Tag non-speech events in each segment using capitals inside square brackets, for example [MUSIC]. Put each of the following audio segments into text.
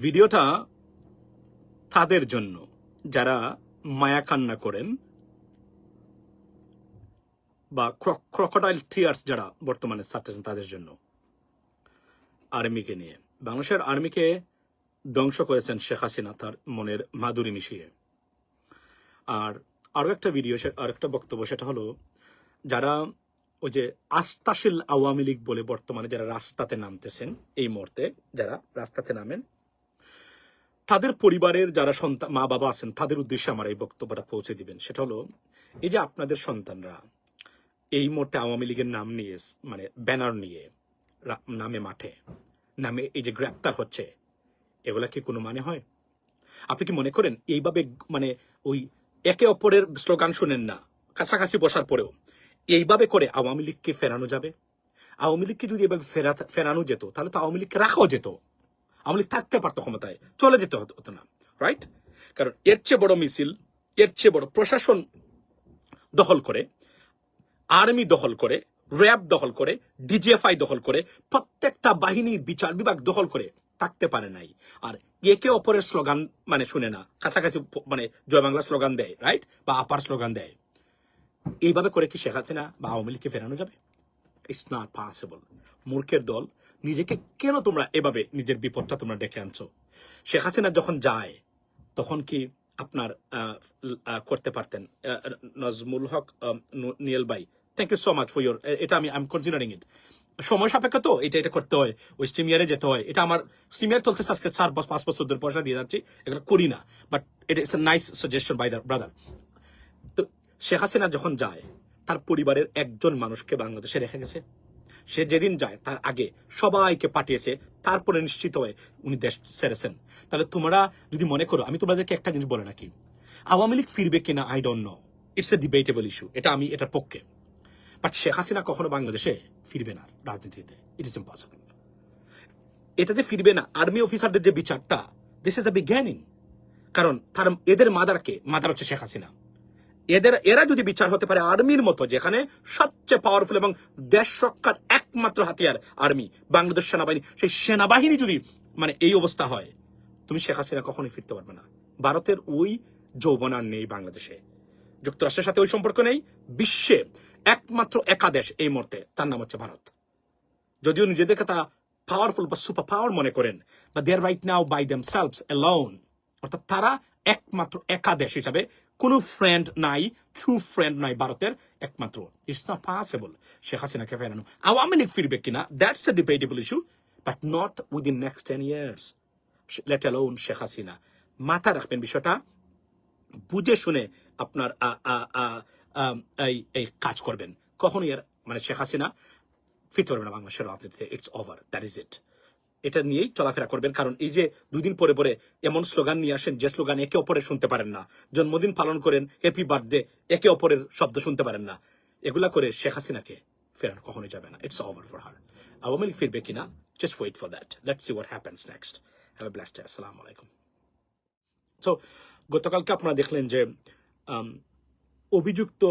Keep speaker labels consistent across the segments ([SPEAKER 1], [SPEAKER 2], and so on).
[SPEAKER 1] ভিডিওটা তাদের জন্য, যারা মায়া কান্না করেন বা ক্রকোডাইল টিয়ার্স যারা বর্তমানে ছাড়তেছেন তাদের জন্য। আর্মিকে নিয়ে। বাংলাদেশের আর্মিকে ধ্বংস করেছেন শেখ হাসিনা তার মনের মাধুরী মিশিয়ে। আর আরও একটা ভিডিও আর একটা বক্তব্য, সেটা হলো, যারা ওই যে আস্থাশীল আওয়ামী লীগ বলে বর্তমানে যারা রাস্তাতে নামতেছেন, এই মুহূর্তে যারা রাস্তাতে নামেন তাদের পরিবারের যারা সন্তান, মা বাবা আছেন, তাদের উদ্দেশ্যে আমার এই বক্তব্যটা পৌঁছে দিবেন। সেটা হলো, এই যে আপনাদের সন্তানরা এই মুহূর্তে আওয়ামী লীগের নাম নিয়ে মানে ব্যানার নিয়ে নামে মাঠে, নামে এই যে গ্রেপ্তার হচ্ছে, এগুলা কি কোনো মানে হয়? আপনি কি মনে করেন এইভাবে মানে ওই একে অপরের স্লোগান শুনেন না, কাছাকাছি বসার পরেও এইভাবে করে আওয়ামী লীগকে ফেরানো যাবে? আওয়ামী লীগকে যদি এভাবে ফেরানো যেত, তাহলে তো আওয়ামী লীগকে রাখাও যেত। আওয়ামী লীগ থাকতে পারতো ক্ষমতায়। চলে যেতে হতো না রাইট কারণ এর চেয়ে বড় মিছিল, এর চেয়ে বড় প্রশাসন দখল করে, আর্মি দখল করে, র্যাব দখল করে, ডিজিএফআই দখল করে, প্রত্যেকটা বাহিনী বিচার বিভাগ দখল করে থাকতে পারে নাই। আর একে অপরের স্লোগান মানে শুনে না, কাছাকাছি মানে জয় বাংলা স্লোগান দেয় রাইট বা আপার স্লোগান দেয়। এইভাবে করে কি শেখ হাসিনা বা আওয়ামী লীগকে ফেরানো যাবে? ইটস নট পসিবল মূর্খের দল নিজেকে কেন তোমরা এভাবে নিজের বিপদটা তোমরা ডেকে আনছো? শেখ হাসিনা যখন যায়, তখন কি আপনার করতে পারতেন? নজমুল হক নিয়েল ভাই thank you so much for your এটা আমি আই এম কনসিডারিং ইট সময় সাপেক্ষ তো, এটা এটা করতে হয়, ওই স্টিমিয়ারে যেতে হয়। এটা আমার স্টিমিয়ার চলছে আজকে চার বছর, পাঁচ বছর ধরে পয়সা দিয়ে যাচ্ছি, এগুলো করি না বাট এটা is a nice suggestion by the brother তো শেখ হাসিনা যখন যায়, তার পরিবারের একজন মানুষকে বাংলাদেশে রেখে গেছে। সে যেদিন যায়, তার আগে সবাইকে পাঠিয়েছে, তারপরে নিশ্চিত হয়ে উনি দেশ ছেড়েছেন। তাহলে তোমরা যদি মনে করো, আমি তোমাদেরকে একটা জিনিস বলে রাখি। আওয়ামী লীগ ফিরবে কিনা I don't know it's a debatable issue এটা আমি এটার পক্ষে। বাট শেখ হাসিনা কখনো বাংলাদেশে ফিরবে না রাজনীতিতে। ইট ইস ইম্পসিবল এটাতে ফিরবে না আর্মি অফিসারদের যে বিচারটা দিস ইজ দ্য বিজ্ঞানিং কারণ তার, এদের মাদারকে মাদার হচ্ছে শেখ হাসিনা। এদের, এরা যদি বিচার হতে পারে আর্মির মতো, যেখানে সবচেয়ে পাওয়ারফুল এবং দেশ রক্ষার একমাত্র হাতিয়ার আর্মি, বাংলাদেশ সেনাবাহিনী, সেই সেনাবাহিনী যদি মানে এই অবস্থা হয়, তুমি শেখ হাসিনা কখনোই ফিরতে পারবে না। ভারতের ওই যৌবন আর নেই বাংলাদেশে। যুক্তরাষ্ট্রের সাথে ওই সম্পর্ক নেই, বিশ্বে একমাত্র একাদেশ এই মুহূর্তে, তার নাম হচ্ছে ভারত। যদিও নিজেদেরকে তারা পাওয়ারফুল বা সুপার পাওয়ার মনে করেন বা their right now by themselves alone অর্থাৎ তারা একমাত্র একাদেশ হিসাবে কোনো ফ্রেন্ড নাই ট্রু ফ্রেন্ড নাই ভারতের একমাত্র। ইটস নট পসিবল শেখ হাসিনাকে ফেরানো। আওয়ামী লীগ ফিরবে কিনা that's a debatable issue but not within next ten years let alone Sheikh Hasina. মাথা রাখবেন বিষয়টা, বুঝে শুনে আপনার এই কাজ করবেন। কখনই আর মানে শেখ হাসিনা ফিরতে পারবে না বাংলাদেশের রাজনীতিতে it's over that is it এটা নিয়েই চলাফেরা করবেন। কারণ এই যে দুদিন পরে পরে এমন স্লোগান নিয়ে আসেন, যে স্লোগান একে অপরের শুনতে পারেন না। জন্মদিন পালন করেন হ্যাপি বার্থডে একে অপরের শব্দ শুনতে পারেন না। এগুলা করে শেখ হাসিনাকে ফেরানো কখনোই যাবে না। It's over for her Awami League ফিরবে কিনা? Just wait for that let's see what happens next have a blast আসসালামু আলাইকুম সো গতকালকে আপনারা দেখলেন যে অভিযুক্ত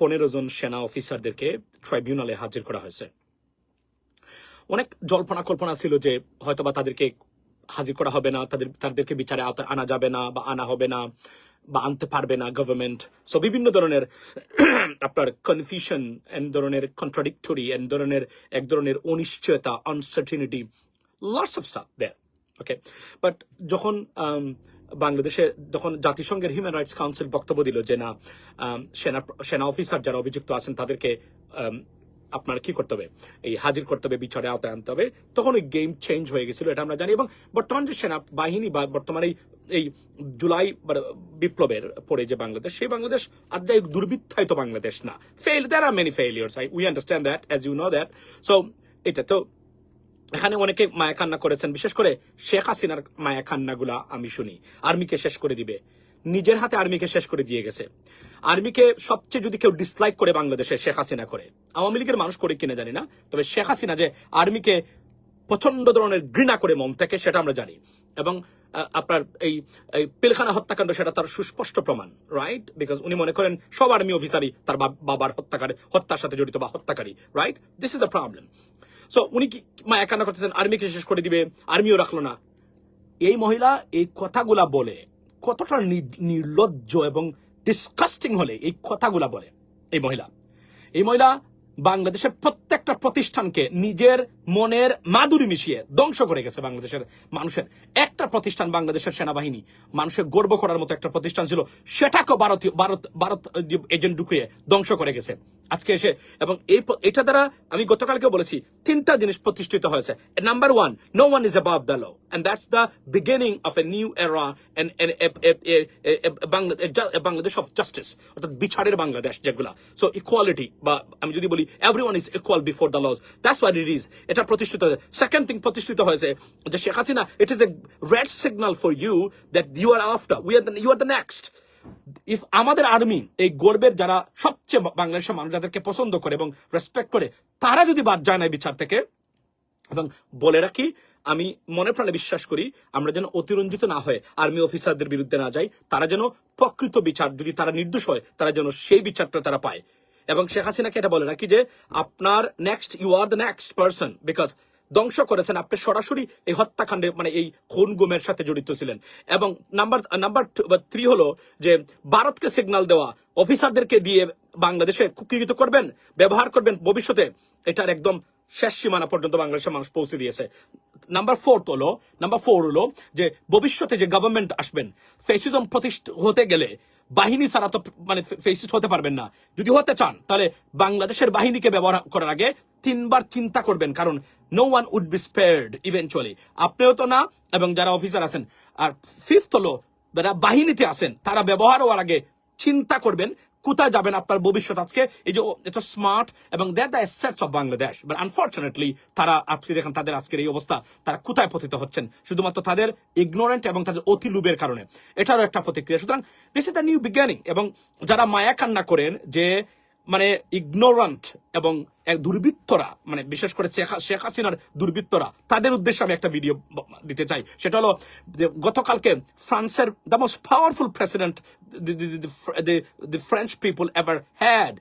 [SPEAKER 1] পনেরো জন সেনা অফিসারদেরকে ট্রাইব্যুনালে হাজির করা হয়েছে। অনেক জল্পনা কল্পনা ছিল যে হয়তোবা তাদেরকে হাজির করা হবে না তাদের তাদেরকে বিচারে আনা যাবে না বা আনা হবে না বা আনতে পারবে না গভর্নমেন্ট সো বিভিন্ন ধরনের [CLEARS THROAT] আপনার কনফিউশন এন ধরনের কন্ট্রাডিক্টরি এন ধরনের এক ধরনের অনিশ্চয়তা uncertainty lots of stuff there okay but যখন um, বাংলাদেশে যখন জাতিসংঘের হিউম্যান রাইটস কাউন্সিল বক্তব্য দিল যে না um, সেনা সেনা অফিসার যারা অভিযুক্ত আছেন তাদেরকে um, আপনার কি করতে হবে? এই হাজির করতে হবে, বিচারে আওতায় আনতে হবে। তখন ওই গেম চেঞ্জ হয়ে গেছিল, এটা আমরা জানি। এবং বর্তমান যে সেনা বাহিনী বা বর্তমানে এই জুলাই বিপ্লবের পরে যে বাংলাদেশ, সেই বাংলাদেশ আর যাই দুর্বৃত্তায়িত বাংলাদেশ না। Fail there are many failures I we understand that as you know that so এটা তো এখানে অনেকে মায়া কান্না করেছেন। বিশেষ করে শেখ হাসিনার মায়া কান্নাগুলা আমি শুনি। আর্মিকে শেষ করে দিবে। নিজের হাতে আর্মিকে শেষ করে দিয়ে গেছে। আর্মিকে সবচেয়ে যদি কেউ ডিসলাইক করে বাংলাদেশে, শেখ হাসিনা করে। আওয়ামী লীগের মানুষ করে কিনা জানি না, তবে শেখ হাসিনা যে আর্মিকে প্রচণ্ড ধরনের ঘৃণা করে থেকে, সেটা আমরা জানি। এবং আপনার এই পিলখানা হত্যাকাণ্ড, সেটা তার সুস্পষ্ট প্রমাণ রাইট বিকজ উনি মনে করেন সব আর্মি অফিসারই তার বাবার হত্যাকারী, হত্যার সাথে জড়িত বা হত্যাকারী right this is the problem so উনি কি, মা একান্ন করতেছেন, আর্মিকে শেষ করে দিবে, আর্মিও রাখল না। এই মহিলা এই কথাগুলা বলে কতটা নির্লজ্জ এবং ডিসকাস্টিং হলে এই কথাগুলা বলে এই মহিলা। এই মহিলা বাংলাদেশের প্রত্যেকটা প্রতিষ্ঠানকে নিজের মনের মাধুরী মিশিয়ে ধ্বংস করে গেছে বাংলাদেশের মানুষের। একটা প্রতিষ্ঠান বাংলাদেশের সেনাবাহিনী, মানুষের গর্ব করার মতো একটা প্রতিষ্ঠান ছিল, সেটাকেও ভারতীয়, ভারত ভারত, এজেন্ট ঢুকিয়ে ধ্বংস করে গেছে। আজকে এসে, এবং এই এটা দ্বারা আমি গতকালকে বলেছি, তিনটা জিনিস প্রতিষ্ঠিত হয়েছে। Number one no one is above the law and that's the beginning of a new era Bangladesh of justice অর্থাৎ বিচারের বাংলাদেশ যেগুলা। সো ইকুয়ালিটি বা আমি যদি বলি everyone is equal before the laws that's what it is এটা প্রতিষ্ঠিত হয়েছে। সেকেন্ড থিং প্রতিষ্ঠিত হয়েছে, যে Sheikh Hasina it is a red signal for you that you are after we are you are the next if আমাদের army এই গর্বের যারা সবচেয়ে বাংলাদেশের মানুষ যাদেরকে পছন্দ করে এবং রেসপেক্ট করে, তারা যদি বাদ যায় না বিচার থেকে, এবং বলে রাখি, আমি মনে প্রাণে বিশ্বাস করি, আমরা যেন অতিরঞ্জিত না হয়ে আর্মি অফিসারদের বিরুদ্ধে না যাই, তারা যেন প্রকৃত বিচার, যদি তারা নির্দোষ হয়, তারা যেন সেই বিচারটা তারা পায়। এবং শেখ হাসিনাকে এটা বলে রাখি যে, আপনার next you are the next person because ধ্বংস করেছেন। আপনি সরাসরি এই হত্যাকাণ্ডে মানে এই খুন গুমের সাথে জড়িত ছিলেন। এবং নাম্বার নাম্বার থ্রি হলো যে ভারতকে সিগন্যাল দেওয়া অফিসারদেরকে দিয়ে বাংলাদেশে কুকীকৃত করবেন, ব্যবহার করবেন, ভবিষ্যতে এটার একদম শেষ সীমানা পর্যন্ত বাংলাদেশের মানুষ পৌঁছে দিয়েছে। নাম্বার ফোর্থ হলো, নাম্বার ফোর হলো যে ভবিষ্যতে যে গভর্নমেন্ট আসবেন ফেসিজম প্রতিষ্ঠা হতে গেলে বাহিনী ছাড়া তো মানে ফেসিস্ট হতে পারবেন না। যদি হতে চান, তাহলে বাংলাদেশের বাহিনীকে ব্যবহার করার আগে তিনবার চিন্তা করবেন, কারণ no one would be spared eventually আপনিও তো না, এবং যারা অফিসার আছেন। আর ফিফথ হলো, যারা বাহিনীতে আছেন, তারা ব্যবহার হওয়ার আগে চিন্তা করবেন কোথায় যাবেন আপনার ভবিষ্যৎ আজকে? এই যে এত স্মার্ট এবং that the assets of Bangladesh but unfortunately তারা, আপনি দেখেন তাদের আজকের এই অবস্থা, তারা কোথায় পতিত হচ্ছেন? শুধুমাত্র তাদের ইগনোরেন্ট এবং তাদের অতি লুবের কারণে। এটারও একটা প্রতিক্রিয়া। সুতরাং দিস ইজ দ্য নিউ বিজ্ঞানী এবং যারা মায়া কান্না করেন যে মানে ইগনোরান্ট এবং এক দুর্বৃত্তরা মানে বিশেষ করে শেখ হাসিনার দুর্বৃত্তরা, তাদের উদ্দেশ্যে আমি একটা ভিডিও দিতে চাই। সেটা হলো গতকালকে ফ্রান্সের the most powerful president the French people ever had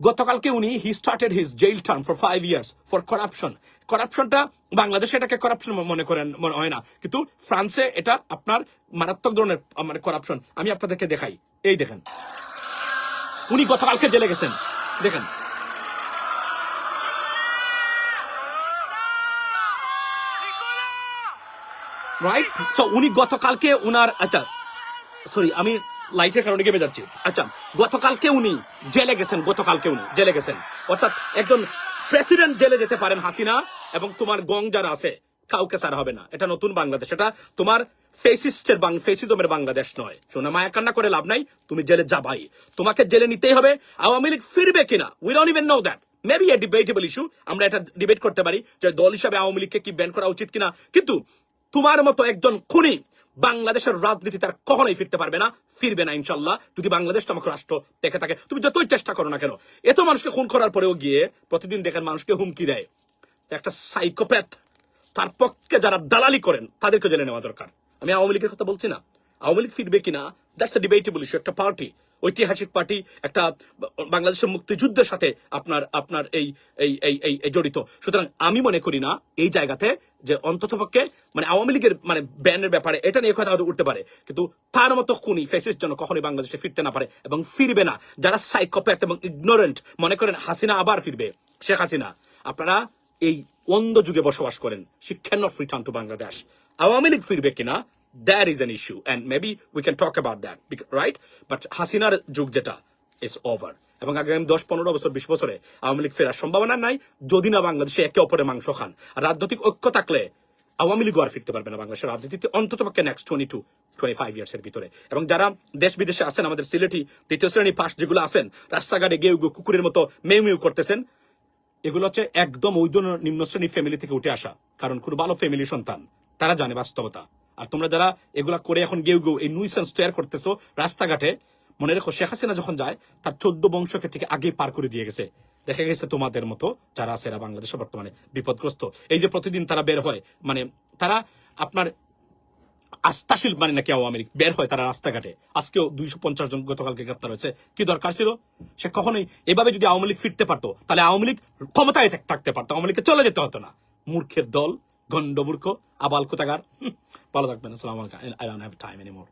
[SPEAKER 1] গতকালকে উনি he started his jail term for five years for corruption করাপশনটা বাংলাদেশে এটাকে করাপশন মনে করেন, মনে হয় না। কিন্তু ফ্রান্সে এটা আপনার মারাত্মক ধরনের মানে করাপশন আমি আপনাদেরকে দেখাই। এই দেখেন। উনি গতকালকে জেলে গেছেন। দেখেন। রাইট সো উনি গতকালকে উনার আচ্ছা সরি আমি লাইটের কারণে গেমে যাচ্ছি। আচ্ছা গতকালকে উনি জেলে গেছেন, গতকালকে উনি জেলে গেছেন। অর্থাৎ একজন প্রেসিডেন্ট জেলে যেতে পারেন হাসিনা এবং তোমার গং যারা আছে, কাউকে ছাড়া হবে না। এটা নতুন বাংলাদেশ, এটা তোমার ফেসিস্টের বাং, ফেসিজমের বাংলাদেশ নয়। শোনা মায়া কান্না করে লাভ নাই, তুমি জেলে যাবাই তোমাকে জেলে নিতেই হবে, আওয়ামী লীগ ফিরবে কিনা? We don't even know that maybe a debatable issue আমরা এটা ডিবেট করতে পারি যে দল হিসাবে আওয়ামী লীগকে কি ব্যান করা উচিত কিনা। কিন্তু তোমার মতো একজন খুনি বাংলাদেশের রাজনীতি তার কখনোই ফিরতে পারবে না, ফিরবে না ইনশাল্লাহ। যদি বাংলাদেশ নামক রাষ্ট্র দেখে থাকে, তুমি যতই চেষ্টা করো না কেন, এত মানুষকে খুন করার পরেও গিয়ে প্রতিদিন দেখেন মানুষকে হুমকি দেয়। একটা সাইকোপ্যাথ তার পক্ষে যারা দালালি করেন, তাদেরকে জেনে নেওয়া দরকার। আমি আওয়ামী লীগের কথা বলছি না। আওয়ামী লীগ ফিরবে কিনা দ্যাটস এ ডিবেটেবল ইস্যু একটা পার্টি ঐতিহাসিক পার্টি একটা বাংলাদেশের মুক্তিযুদ্ধের সাথে আপনার আপনার এই এই এই এই জড়িত। সুতরাং আমি মনে করি না এই জায়গাতে যে অন্তত পক্ষে মানে আওয়ামী লীগের মানে ব্যানের ব্যাপারে এটা নিয়ে কথা উঠতে পারে, কিন্তু তার মতো খুনি ফেসিস যেন কখনোই বাংলাদেশে ফিরতে না পারে এবং ফিরবে না। যারা সাইকোপ্যাথ এবং ইগনোরেন্ট মনে করেন হাসিনা আবার ফিরবে, শেখ হাসিনা। আপনারা এই অন্ধ যুগে বসবাস করেন she can not return to Bangladesh Awami League ফিরবে কিনা that is an issue and maybe we can talk about that right but হাসিনার যুগ যেটা ওভার এবং আগামী দশ, পনেরো বছর, বিশ বছরে আওয়ামী লীগ ফেরার সম্ভাবনা নাই, যদি না বাংলাদেশে একে অপরের মাংস খান। রাজনৈতিক ঐক্য থাকলে আওয়ামী লীগ আর ফিরতে পারবে না বাংলাদেশের রাজনীতিতে অন্তত পক্ষে next twenty two twenty five years এর ভিতরে। এবং যারা দেশ বিদেশে আছেন, আমাদের সিলেটি তৃতীয় শ্রেণি পাশ যেগুলো আছেন, রাস্তাঘাটে গেউ গেউ কুকুরের মতো মেউ মেউ করতেছেন, এগুলো হচ্ছে একদম ওই নিম্ন শ্রেণি ফ্যামিলি থেকে উঠে আসা, কারণ খুব ভালো ফ্যামিলি সন্তান। তারা জানে বাস্তবতা। আর তোমরা যারা এগুলা করে এখন গেউ গেউ এই নুইসেন্স তৈরি করতেছো রাস্তাঘাটে, মনে রেখো শেখ হাসিনা যখন যায়, তার চোদ্দ বংশকে থেকে আগেই পার করে দিয়ে গেছে। দেখা গেছে তোমাদের মতো যারা আছে এরা বাংলাদেশে বর্তমানে বিপদগ্রস্ত। এই যে প্রতিদিন তারা বের হয় মানে তারা আপনার আস্থাশীল মানে নাকি আওয়ামী লীগ, বের হয় তারা রাস্তাঘাটে। আজকেও দুইশো পঞ্চাশ জন গতকালকে গ্রেপ্তার হয়েছে। কি দরকার ছিল? সে কখনোই এভাবে যদি আওয়ামী লীগ ফিরতে পারতো, তাহলে আওয়ামী লীগ ক্ষমতায় থাকতে পারতো। আওয়ামী লীগকে চলে যেতে হতো না। মূর্খের দল গন্ডমূর্খ আবাল কোথাকার? ভালো থাকবেন। আসসালাম I don't have time anymore